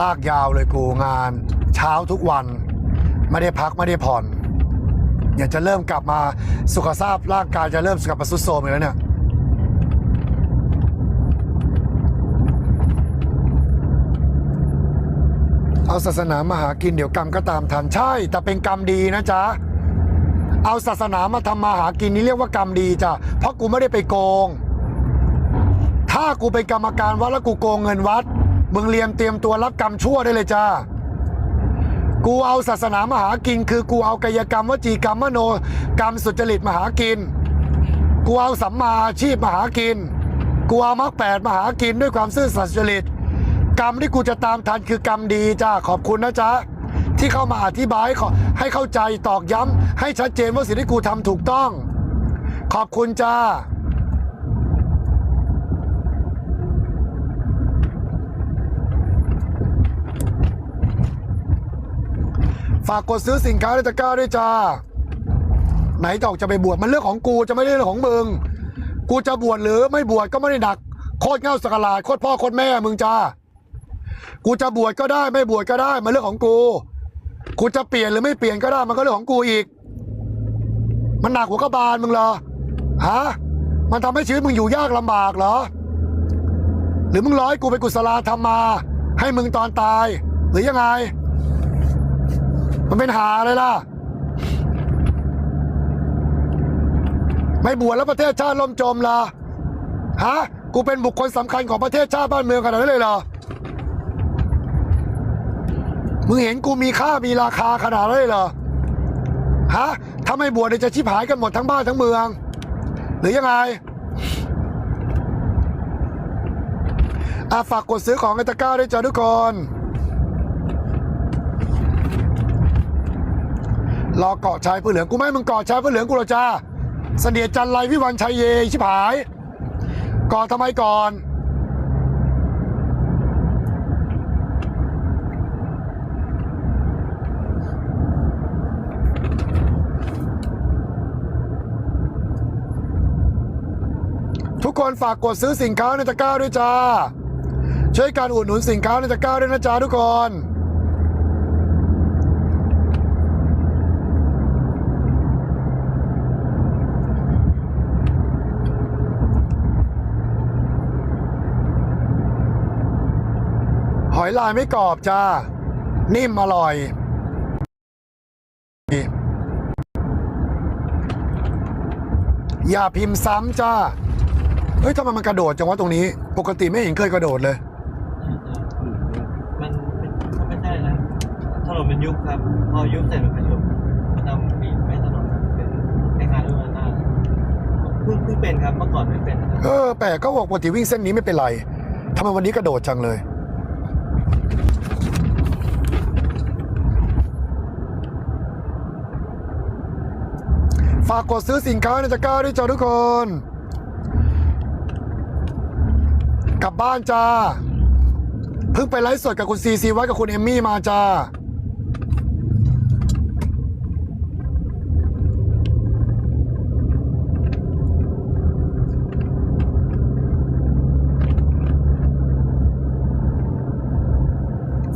ลากยาวเลยกูงาน เช้าทุกวัน ไม่ได้พักไม่ได้ผ่อน อยากจะเริ่มกลับมาสุขภาพร่างกายจะเริ่มกลับมาสุดโทรมอีกแล้วเนี่ยเอาศาสนามาหากินเดี๋ยวกรรมก็ตามทันใช่ แต่เป็นกรรมดีนะจ๊ะ เอาศาสนามาทำมาหากินนี่เรียกว่ากรรมดีจ้ะเพราะกูไม่ได้ไปโกง ถ้ากูเป็นกรรมการวัดแล้วกูโกงเงินวัด มึงเรียมเตรียมตัวรับกรรมชั่วได้เลยจ้า กูเอาศาสนามหากิน คือกูเอากายกรรมวจีกรรมมโนกรรมสุจริตมหากิน กูเอาสัมมาอาชีพมหากิน กูเอามรรคแปดมหากินด้วยความซื่อสัตย์จริต กรรมที่กูจะตามทันคือกรรมดีจ้าขอบคุณนะจ๊ะที่เข้ามาอธิบายขอให้เข้าใจตอกย้ำให้ชัดเจนว่าสิ่งที่กูทำถูกต้อง ขอบคุณจ้า ฝากกดซื้อสินค้าในตะกร้าด้วยจ้า ไหนตอกจะไปบวชมันเรื่องของกูจะไม่ได้เรื่องของมึง กูจะบวชหรือไม่บวชก็ไม่ได้หนัก โคตรเง่าสกลาโคตรพ่อโคตรแม่มึงจ้า กูจะบวชก็ได้ไม่บวชก็ได้มันเรื่องของกู กูจะเปลี่ยนหรือไม่เปลี่ยนก็ได้มันก็เรื่องของกูอีก มันหนักหัวกระบาลมึงเหรอฮะมันทำให้ชีวิตมึงอยู่ยากลำบากเหรอ หรือมึงร้อยกูไปกุศลาธรรมมา ให้มึงตอนตาย หรือยังไง มันเป็นหาเลยล่ะ ไม่บวชแล้วประเทศชาติล่มจมล่ะ ฮะ กูเป็นบุคคลสำคัญของประเทศชาติบ้านเมืองขนาดนั้นเลยเหรอ มึงเห็นกูมีค่ามีราคาขนาดนั้นเลยเหรอ ฮะ ถ้าไม่บวชเนี่ยจะชิบหายกันหมดทั้งบ้านทั้งเมือง หรือยังไงอาฝากกดซื้อของในตะกร้าด้วยจ้าทุกคน รอเกาะชายผ้าเหลืองกูไม่ให้มึงเกาะชายผ้าเหลืองกูหรอจ้าเสนียจันไรวิวันชัยเยชิบหายเกาะทำไมก่อน ทุกคนฝากกดซื้อสินค้าในตะกร้าด้วยจ้า ช่วยการอุดหนุนสินค้าในตะกร้าด้วยนะจ้าทุกคน หอยลายไม่กรอบจ้า นิ่มอร่อย อย่าพิมพ์ซ้ำจ้า เฮ้ยทำไมมันกระโดดจังวะตรงนี้ ปกติไม่เห็นเคยกระโดดเลย มันมันไม่ใช่นะถนนมันยุบครับ พอยุบเสร็จมันก็ยุบมันเอาบีบไม่ถนนเป็นคล้ายๆลูกระนาดเพิ่งเพิ่งเป็นครับ เมื่อก่อนไม่เป็นนะครับเออแปลกก็บอกปกติวิ่งเส้นนี้ไม่เป็นไรทำไมวันนี้กระโดดจังเลย ฝากกดซื้อสินค้าในตะกร้าด้วยจ้าทุกคน กลับบ้านจ้า เพิ่งไปไลฟ์สดกับคุณซีซีไว้กับคุณเอมมี่มาจ้า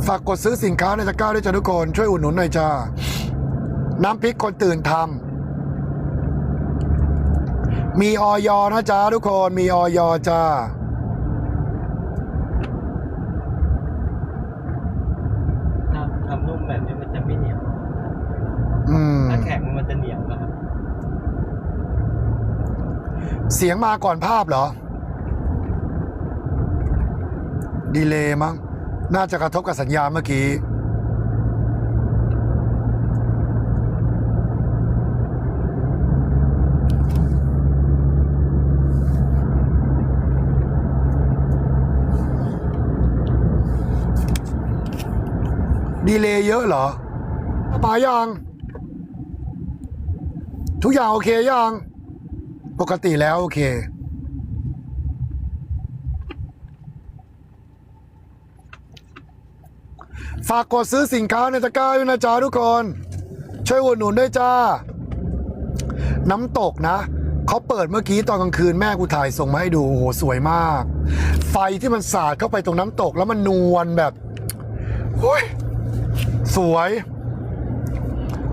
ฝากกดซื้อสินค้าในตะกร้าด้วยจ้าทุกคน ช่วยอุดหนุนหน่อยจ้า น้ำพริกคนตื่นทำมีออยนะจ้าทุกคน มีออยจ้าถ้าทำนุ่มแบบนี้มันจะไม่เหนียวอืมถ้าแข็งมันจะเหนียวนะครับเสียงมาก่อนภาพเหรอ ดีเลย์มั้ง น่าจะกระทบกับสัญญาเมื่อกี้ ดีเลย์เยอะเหรอมายัง ทุกอย่างโอเคยัง ปกติแล้วโอเค ฝากกดซื้อสินค้าในตะกร้าด้วยนะจ๊ะทุกคน ช่วยอุดหนุนด้วยจ้า น้ำตกนะเขาเปิดเมื่อกี้ตอนกลางคืนแม่กูถ่ายส่งมาให้ดูโอ้โหสวยมาก ไฟที่มันสาดเข้าไปตรงน้ำตกแล้วมันนวลแบบโอ้ยสวย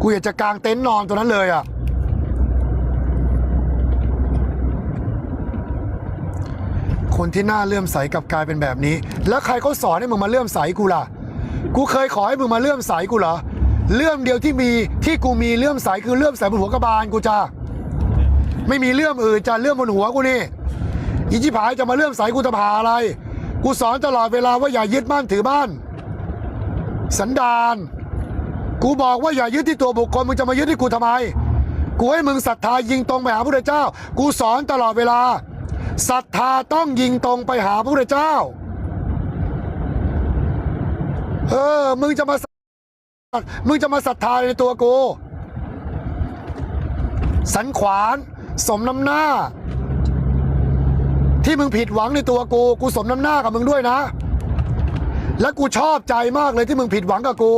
กูอยากจะกางเต็นท์นอนตัวนั้นเลยอะคนที่น่าเลื่อมใสกับกลายเป็นแบบนี้ แล้วใครเขาสอนให้มึงมาเลื่อมใสกูล่ะ กูเคยขอให้มึงมาเลื่อมใสกูเหรอ เลื่อมเดียวที่มีที่กูมีเลื่อมใสคือเลื่อมใสบนหัวกระบาลกูจ้าไม่มีเลื่อมอื่นจ้าเลื่อมบนหัวกูนี่อีจิผายจะมาเลื่อมใสกูจะพาอะไร กูสอนตลอดเวลาว่าอย่ายึดมั่นถือบ้าน สันดานกูบอกว่าอย่ายึดที่ตัวบุคคลมึงจะมายึดที่กูทำไม กูให้มึงศรัทธายิงตรงไปหาพระเจ้า กูสอนตลอดเวลาศรัทธาต้องยิงตรงไปหาพระเจ้า เออ มึงจะมา มึงจะมาศรัทธาในตัวกู สันขวาน สมน้ำหน้า ที่มึงผิดหวังในตัวกู กูสมน้ำหน้ากับมึงด้วยนะ และกูชอบใจมากเลยที่มึงผิดหวังกับกู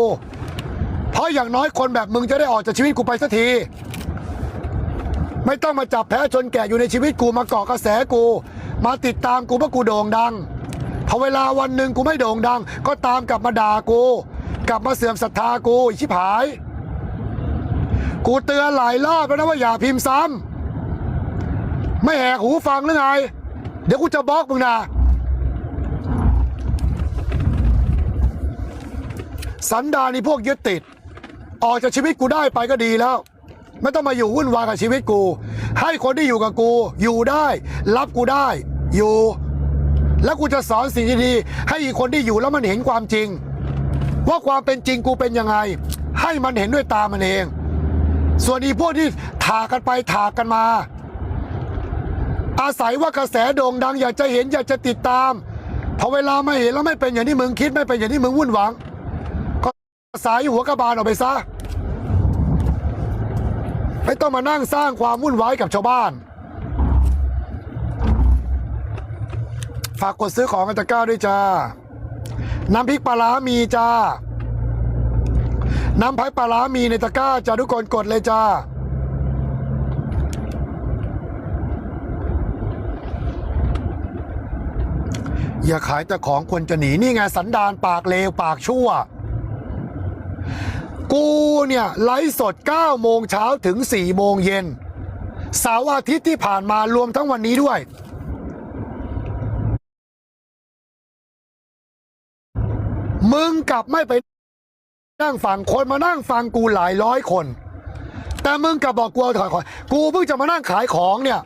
เพราะอย่างน้อยคนแบบมึงจะได้ออกจากชีวิตกูไปสักที ไม่ต้องมาจับแพ้ชนแก่อยู่ในชีวิตกูมาเกาะกระแสกู มาติดตามกูเพราะกูโด่งดัง พอเวลาวันหนึ่งกูไม่โด่งดัง ก็ตามกลับมาด่ากู กลับมาเสื่อมศรัทธากูอีชิบหาย กูเตือนหลายรอบแล้วนะว่าอย่าพิมพ์ซ้ำไม่แหกหูฟังหรือไง เดี๋ยวกูจะบล็อกมึงนะสันดานนี่พวกยึดติด ออกจากชีวิตกูได้ไปก็ดีแล้ว ไม่ต้องมาอยู่วุ่นวายกับชีวิตกู ให้คนที่อยู่กับกู อยู่ได้ รับกูได้ อยู่ แล้วกูจะสอนสิ่งดีๆให้อีกคนที่อยู่แล้วมันเห็นความจริง ว่าความเป็นจริงกูเป็นยังไง ให้มันเห็นด้วยตามันเอง ส่วนอีพวกที่ถากกันไปถากกันมา อาศัยว่ากระแสโด่งดัง อยากจะเห็นอยากจะติดตามพอเวลาไม่เห็นแล้วไม่เป็นอย่างที่มึงคิดไม่เป็นอย่างที่มึงวุ่นหวัง ก็สายหัวกระบาลออกไปซะไม่ต้องมานั่งสร้างความวุ่นวายกับชาวบ้าน ฝากกดซื้อของกันตะกร้าด้วยจ้า น้ำพริกปลาร้ามีจ้า น้ำพริกปลาร้ามีในตะกร้าจ้าทุกคนกดเลยจ้าอย่าขายแต่ของควรจะหนีนี่ไงสันดานปากเลวปากชั่ว กูเนี่ย ไลฟ์สด 9 โมงเช้าถึง 4 โมงเย็นเสาร์อาทิตย์ที่ผ่านมารวมทั้งวันนี้ด้วย มึงกลับไม่ไปนั่งฟังคนมานั่งฟังกูหลายร้อยคน แต่มึงกลับบอกกูเอาถอยของกูเพิ่งจะมานั่งขายของเนี่ย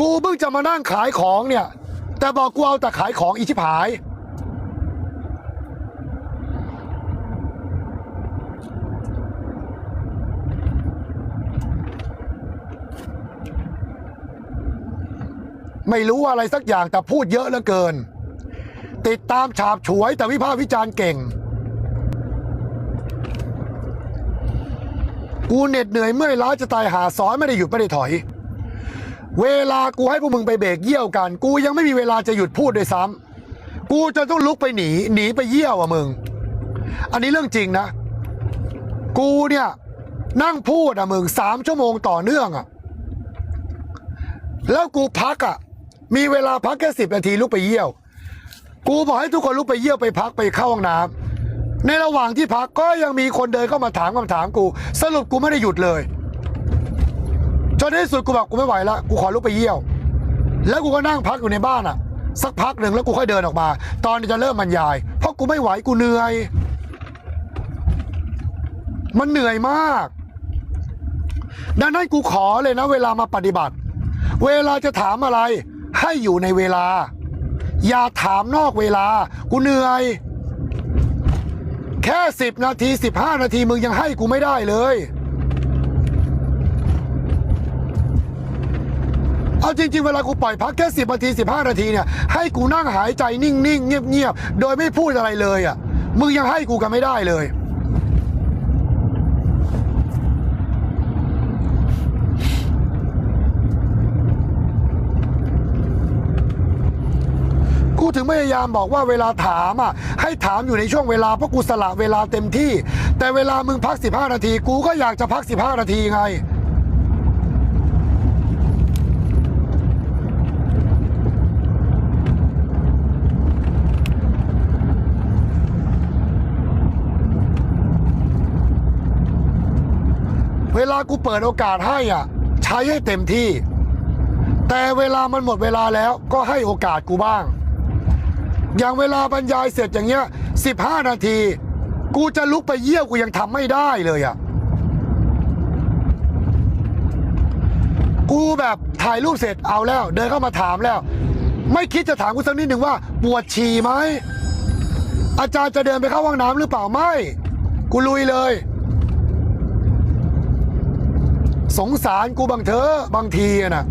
กูเพิ่งจะมานั่งขายของเนี่ย แต่บอกกูเอาแต่ขายของอีชิพาย ไม่รู้อะไรสักอย่างแต่พูดเยอะเหลือเกิน ติดตามฉาบฉวยแต่วิพากษ์วิจารณ์เก่ง กูเหน็ดเหนื่อยเมื่อยล้าจะตายหาสอนไม่ได้หยุดไม่ได้ถอย เวลากูให้พวกมึงไปเบรกเยี่ยวกัน กูยังไม่มีเวลาจะหยุดพูดด้วยซ้ำกูจะต้องลุกไปหนีหนีไปเยี่ยวอะมึง อันนี้เรื่องจริงนะ กูเนี่ยนั่งพูดอะมึงสามชั่วโมงต่อเนื่องอะแล้วกูพักอะ มีเวลาพักแค่สิบนาทีลุกไปเยี่ยว กูบอกให้ทุกคนลุกไปเยี่ยวไปพักไปเข้าห้องน้ำในระหว่างที่พักก็ยังมีคนเดินเข้ามาถามคำถามกู สรุปกูไม่ได้หยุดเลยจนในที่สุดกูบอกกูไม่ไหวล้วกูขอลุกไปเยี่ยว แล้วกูก็นั่งพักอยู่ในบ้านอะ สักพักหนึ่งแล้วกูค่อยเดินออกมา ตอนจะเริ่มบรรยาย เพราะกูไม่ไหวกูเหนื่อย มันเหนื่อยมาก ดังนั้นกูขอเลยนะ เวลามาปฏิบัติ เวลาจะถามอะไร ให้อยู่ในเวลา อย่าถามนอกเวลา กูเหนื่อย แค่สิบนาทีสิบห้านาทีมึงยังให้กูไม่ได้เลยเอาจริงๆ เวลากูปล่อยพักแค่สิบนาทีสิบห้านาทีเนี่ยให้กูนั่งหายใจนิ่งๆ เงียบๆ โดยไม่พูดอะไรเลยอะมึงยังให้กูกันไม่ได้เลย พยายามบอกว่าเวลาถามอะให้ถามอยู่ในช่วงเวลาเพราะกูสละเวลาเต็มที่ แต่เวลามึงพัก 15 นาที กูก็อยากจะพัก 15 นาทีไงเวลากูเปิดโอกาสให้อะ ใช้ให้เต็มที่ แต่เวลามันหมดเวลาแล้วก็ให้โอกาสกูบ้าง อย่างเวลาบรรยายเสร็จอย่างเงี้ย15นาที กูจะลุกไปเยี่ยวกูยังทำไม่ได้เลยอะกูแบบถ่ายรูปเสร็จเอาแล้ว เดินเข้ามาถามแล้ว ไม่คิดจะถามกูสักนิดหนึ่งว่าปวดฉี่ไหมอาจารย์จะเดินไปเข้าห้องน้ำหรือเปล่าไม่ กูลุยเลย สงสารกูบางเถอะบางทีอะนะ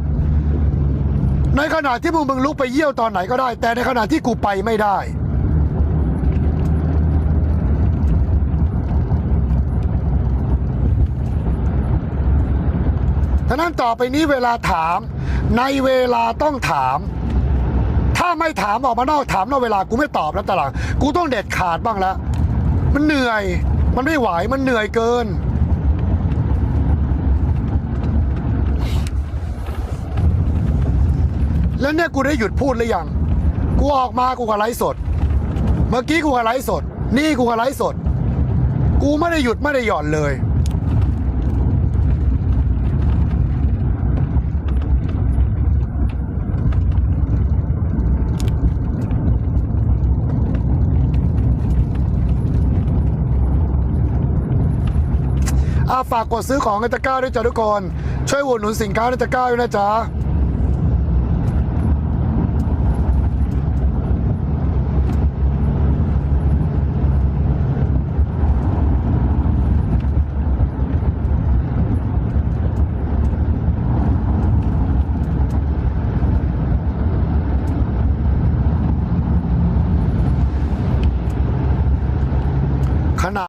ในขณะที่มึงมึงลุกไปเยี่ยวตอนไหนก็ได้ แต่ในขณะที่กูไปไม่ได้ ฉะนั้นต่อไปนี้เวลาถาม ในเวลาต้องถาม ถ้าไม่ถามออกมานอกถามนอกเวลากูไม่ตอบแล้วตลังกูต้องเด็ดขาดบ้างแล้ว มันเหนื่อย มันไม่ไหว มันเหนื่อยเกิน แล้วเนี่ยกูได้หยุดพูดหรือยัง กูออกมากูก็ไลฟ์สด เมื่อกี้กูก็ไลฟ์สด นี่กูก็ไลฟ์สด กูไม่ได้หยุดไม่ได้หย่อนเลย อาฝากกดซื้อของในตะกร้าด้วยจ้ะทุกคน ช่วยอุดหนุนสินค้าในตะกร้าด้วยนะจ๊ะ